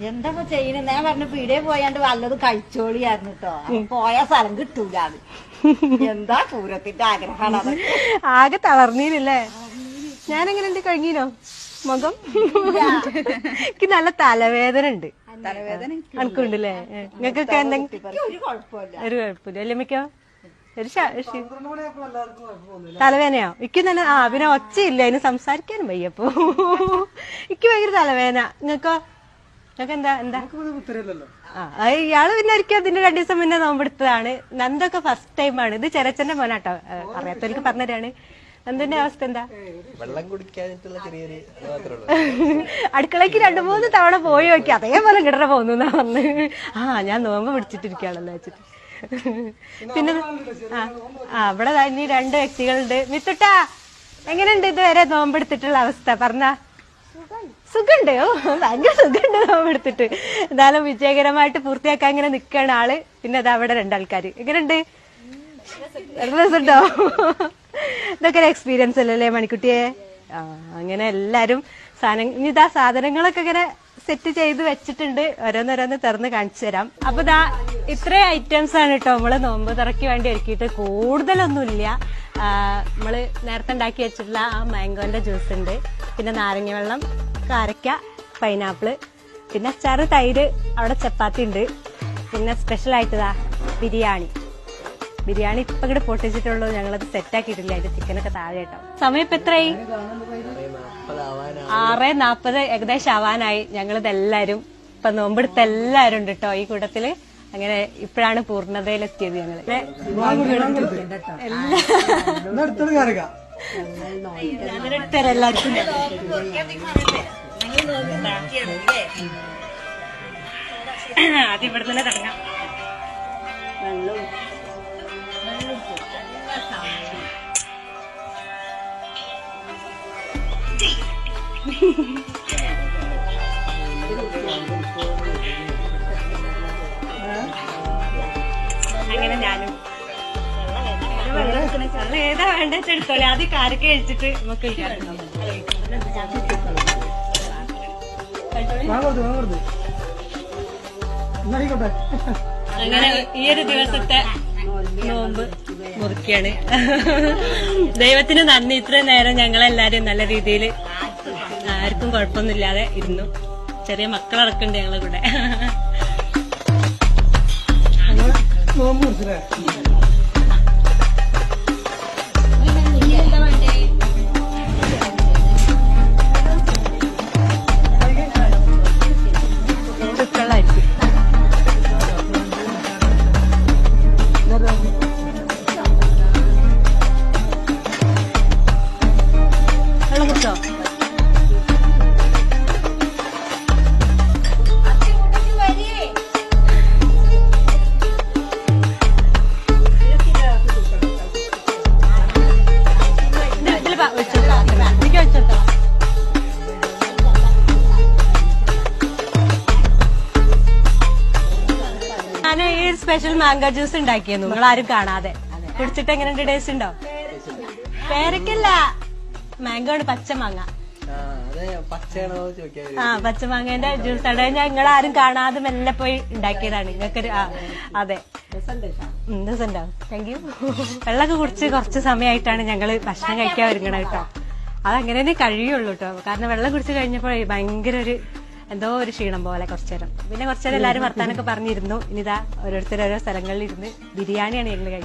എന്താ ചെയ്യുന്നത് ഞാൻ പറഞ്ഞ പീടിയെ പോയാണ്ട് വല്ലതും കഴിച്ചോളിയായിരുന്നു കേട്ടോ പോയ സ്ഥലം കിട്ടൂല എന്താ പൂരത്തിന്റെ ആഗ്രഹമാണ് ആകെ തളർന്നീനല്ലേ ഞാൻ എങ്ങനെയുണ്ട് കഴിഞ്ഞീനോ മുഖം? എനിക്ക് നല്ല തലവേദന ഉണ്ട്. തലവേദന അനക്കുണ്ടല്ലേ? നിങ്ങൾക്കൊക്കെ എന്തെങ്കിലും ഒരു കുഴപ്പമില്ല. ഒരു മിക്കോ? ഒരു തലവേദനയോ? എനിക്ക് തന്നെ ആ പിന്നെ ഒച്ചയില്ല. അതിന് സംസാരിക്കാനും വയ്യപ്പോ. എനിക്ക് ഭയങ്കര തലവേദന. നിങ്ങൾക്ക്? എന്താ? എന്താ ഇയാൾ പിന്നെ ഒരിക്കലും അതിന്റെ രണ്ടു ദിവസം മുന്നേ നോമ്പെടുത്തതാണ്. നന്ദൊക്കെ ഫസ്റ്റ് ടൈം ആണ്. ഇത് ചെരച്ചന്റെ മോനാട്ടോ. അറിയാത്ത അറിയാത്തവർക്ക് പറഞ്ഞതാണ് നന്ദന്റെ അവസ്ഥ എന്താ? വെള്ളം കുടിക്കാനായിട്ടുള്ള ചെറിയൊരു മാത്രമേ ഉള്ളൂ. അടുക്കളയ്ക്ക് രണ്ടു മൂന്ന് തവണ പോയി നോക്കി. അതേപോലെ കിടറ പോന്നു എന്നാ വന്ന് ആ ഞാൻ നോമ്പ് പിടിച്ചിട്ടിരിക്കുകയാണല്ലോ വെച്ചിട്ട്. പിന്നെ ആ ആ ഇവിടെ ഇനി രണ്ട് വ്യക്തികളുണ്ട്. മിത്തുട്ടാ എങ്ങനെയുണ്ട് ഇതുവരെ നോമ്പെടുത്തിട്ടുള്ള അവസ്ഥ? പറഞ്ഞ. സുഖണ്ട് ഓ ഭയങ്കര സുഖണ്ട് എടുത്തിട്ട്. എന്നാലും വിജയകരമായിട്ട് പൂർത്തിയാക്കാൻ ഇങ്ങനെ നിൽക്കുകയാണ് ആൾ. പിന്നെ അതാ അവിടെ രണ്ടാൾക്കാർ എങ്ങനെയുണ്ട്? രസമുണ്ടോ ഇതൊക്കെ ഒരു എക്സ്പീരിയൻസ് അല്ലല്ലേ മണിക്കുട്ടിയെ? ആ അങ്ങനെ എല്ലാരും സാധനം ഇനി ഇതാ സാധനങ്ങളൊക്കെ ഇങ്ങനെ സെറ്റ് ചെയ്ത് വെച്ചിട്ടുണ്ട്. ഓരോന്നോരോന്ന് തുറന്ന് കാണിച്ചു തരാം. അപ്പൊ ഇതാ ഇത്രയും ഐറ്റംസ് ആണ് കേട്ടോ നമ്മൾ നോമ്പ് തുറക്കി വേണ്ടി ഒരുക്കിയിട്ട്. കൂടുതലൊന്നുമില്ല. നമ്മൾ നേരത്തെ ഉണ്ടാക്കി വെച്ചിട്ടുള്ള ആ മാംഗോന്റെ ജ്യൂസ് ഉണ്ട്. പിന്നെ നാരങ്ങ വെള്ളം. കാരക്ക പൈനാപ്പിൾ പിന്നെ അച്ചാറ് തൈര് അവിടെ ചപ്പാത്തി ഉണ്ട്. പിന്നെ സ്പെഷ്യൽ ആയിട്ടതാ ബിരിയാണി. ബിരിയാണി ഇപ്പൊ ഇങ്ങോട്ട് പൊട്ടിച്ചിട്ടുള്ളൂ. ഞങ്ങളത് സെറ്റ് ആക്കിയിട്ടില്ല. അതിന്റെ ചിക്കനൊക്കെ താഴെ കേട്ടോ സമയം ഇപ്പൊ എത്രയായി ആറ് നാപ്പത്. ഏകദേശം ആവാനായി. ഞങ്ങളിത് എല്ലാരും ഇപ്പൊ നോമ്പെടുത്ത എല്ലാരും ഉണ്ട് കേട്ടോ ഈ കൂട്ടത്തിൽ. അങ്ങനെ ഇപ്പോഴാണ് പൂർണതയിലെത്തിയത് ഞങ്ങൾ. എല്ലാവർക്കും ആദ്യം ഇവിടെ തന്നെ തുടങ്ങാം. അങ്ങനെ ഞാനും. ഏതാ വേണ്ട എടുത്തോളെ ആദ്യം കാരക്ക കഴിച്ചിട്ട് നമുക്ക് കഴിക്കാം. അങ്ങനെ ഈ ഒരു ദിവസത്തെ നോമ്പ് മുറിക്കാണ്. ദൈവത്തിന് നന്ദി. ഇത്രയും നേരം ഞങ്ങളെല്ലാരും നല്ല രീതിയിൽ ആർക്കും കുഴപ്പമൊന്നുമില്ലാതെ ഇരുന്നു. ചെറിയ മക്കളടക്കുന്നുണ്ട് ഞങ്ങളെ കൂടെ. വെള്ളമായിരിക്കും സ്പെഷ്യൽ മാംഗോ ജ്യൂസ് ഉണ്ടാക്കിയിരുന്നു. നിങ്ങൾ ആരും കാണാതെ. കുടിച്ചിട്ട് എങ്ങനെയുണ്ട് ടേസ്റ്റ് ഉണ്ടോ? പേരക്കല്ല മാംഗോ ആണ് പച്ചമാങ്ങ ആ പച്ചമാങ്ങേന്റെ ജ്യൂസ് ആണ്. ഞങ്ങൾ ആരും കാണാതെ മെല്ലെ പോയി ഉണ്ടാക്കിയതാണ്. നിങ്ങൾക്കൊരു ആ അതെ. രസമുണ്ടാവും താങ്ക് യു വെള്ളമൊക്കെ കുടിച്ച് കുറച്ച് സമയമായിട്ടാണ് ഞങ്ങൾ ഭക്ഷണം കഴിക്കാൻ ഒരുങ്ങണത് കേട്ടോ. അതങ്ങനെ തന്നെ കഴിയുള്ളൂ കേട്ടോ. കാരണം വെള്ളം കുടിച്ച് കഴിഞ്ഞപ്പോൾ ഭയങ്കര ഒരു എന്തോ ഒരു ക്ഷീണം പോലെ കുറച്ചേരം. പിന്നെ കുറച്ചേരം എല്ലാവരും വർത്താനൊക്കെ പറഞ്ഞിരുന്നു. ഇനിതാ ഓരോരുത്തർ ഓരോ സ്ഥലങ്ങളിൽ ഇരുന്ന് ബിരിയാണിയാണ് ഞങ്ങൾ കഴിക്കുന്നത്